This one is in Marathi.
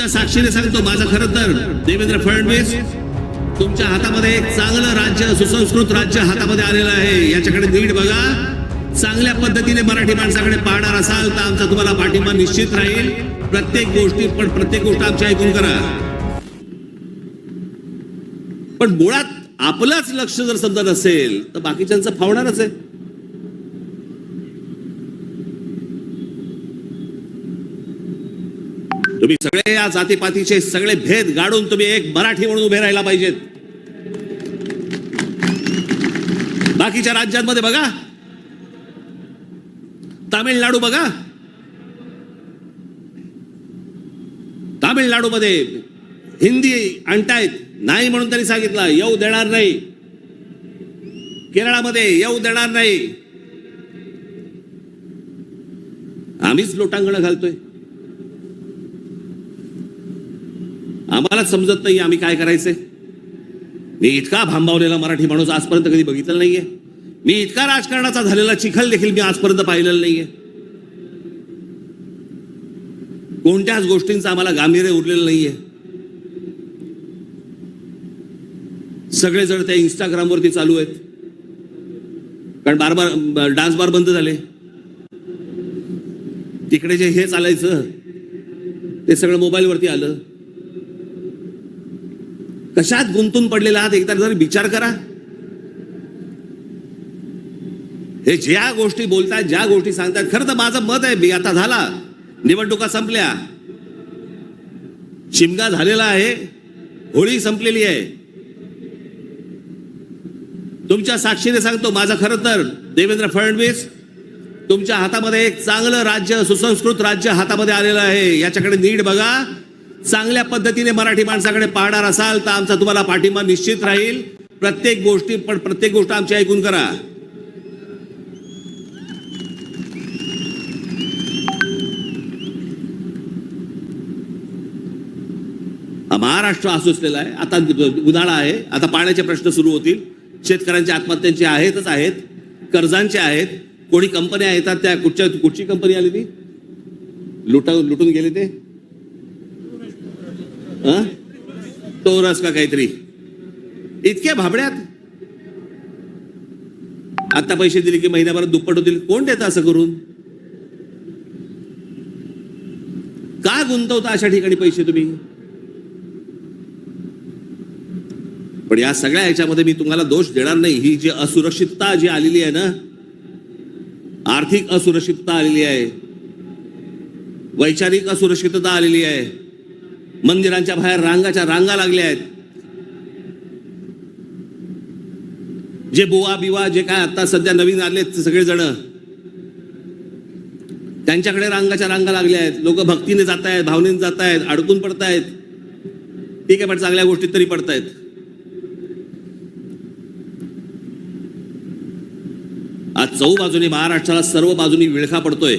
तुमच्या साक्षीने सांगतो माझं खरं तर देवेंद्र फडणवीस तुमच्या हातामध्ये एक चांगलं राज्य सुसंस्कृत राज्य हातामध्ये आलेलं आहे. याच्याकडे नीट बघा. चांगल्या पद्धतीने मराठी माणसाकडे पाहणार असाल तर आमचा तुम्हाला पाठिंबा निश्चित राहील. प्रत्येक गोष्टी पण प्रत्येक गोष्ट आमची ऐकून करा. पण मुळात आपलंच लक्ष जर समजा नसेल तर बाकीच्यांचं फावणारच आहे. तुम्ही सगळे या जातीपातीचे सगळे भेद गाडून तुम्ही एक मराठी म्हणून उभे राहायला पाहिजेत. बाकीच्या राज्यांमध्ये बघा. तामिळनाडू बघा. तामिळनाडूमध्ये हिंदी आणतायत नाही म्हणून त्यांनी सांगितलं येऊ देणार नाही. केरळामध्ये येऊ देणार नाही. आम्हीच लोटांगण घालतोय. आम्हालाच समजत नाही आम्ही काय करायचंय. मी इतका भांबावलेला मराठी माणूस आजपर्यंत कधी बघितलं नाहीये. मी इतका राजकारणाचा झालेला चिखल देखील मी आजपर्यंत पाहिलेला नाहीये. कोणत्याच गोष्टींचं आम्हाला गांभीर्य उरलेलं नाहीये. सगळेजण त्या इंस्टाग्रामवरती चालू आहेत. कारण बार बार डान्स बार बंद झाले. तिकडे जे हे चालायचं ते सगळं मोबाईलवरती आलं. कशात गुंतून पडलेला आहात? एकदा जर विचार करा. हे ज्या गोष्टी बोलतात ज्या गोष्टी सांगतात खरं तर माझं मत आहे मी आता झाला. निवडणुका संपल्या. शिमगा झालेला आहे. होळी संपलेली आहे. तुमच्या साक्षीने सांगतो माझं खरं तर देवेंद्र फडणवीस तुमच्या हातामध्ये एक चांगलं राज्य सुसंस्कृत राज्य हातामध्ये आलेलं आहे. याच्याकडे नीट बघा. चांगल्या पद्धतीने मराठी माणसाकडे पाहणार असाल तर आमचा तुम्हाला पाठिंबा निश्चित राहील. प्रत्येक गोष्टी पण प्रत्येक गोष्ट आमची ऐकून करा. महाराष्ट्र असुसलेला आहे. आता उन्हाळा आहे. आता पाण्याचे प्रश्न सुरू होतील. शेतकऱ्यांच्या आत्महत्यांचे आहेतच आहेत. कर्जांचे आहेत. कोणी कंपन्या येतात त्या कुठच्या कुठची कंपनी आली ती? लुटा लुटून गेले ते? टोरस का काहीतरी. इतक्या भाबड्यात? आता पैसे दिले की महिन्याभरात दुप्पट होतील. कोण देतं असं करून? का गुंतवता अशा ठिकाणी पैसे तुम्ही? पण या सगळ्या ह्याच्यामध्ये मी तुम्हाला दोष देणार नाही. ही जी असुरक्षितता जी आलेली आहे ना आर्थिक असुरक्षितता आलेली आहे. वैचारिक असुरक्षितता आलेली आहे. मंदिरांच्या बाहेर रांगाच्या रांगा लागल्या आहेत. जे बुवा बिवा जे काय आता सध्या नवीन आले सगळेजण त्यांच्याकडे रांगाच्या रांगा लागल्या आहेत. लोक भक्तीने जात आहेत भावनेने जात आहेत अडकून पडतायत. ठीक आहे पण चांगल्या गोष्टीत तरी पडतायत. आज चौ बाजूने महाराष्ट्राला सर्व बाजूनी विळखा पडतोय.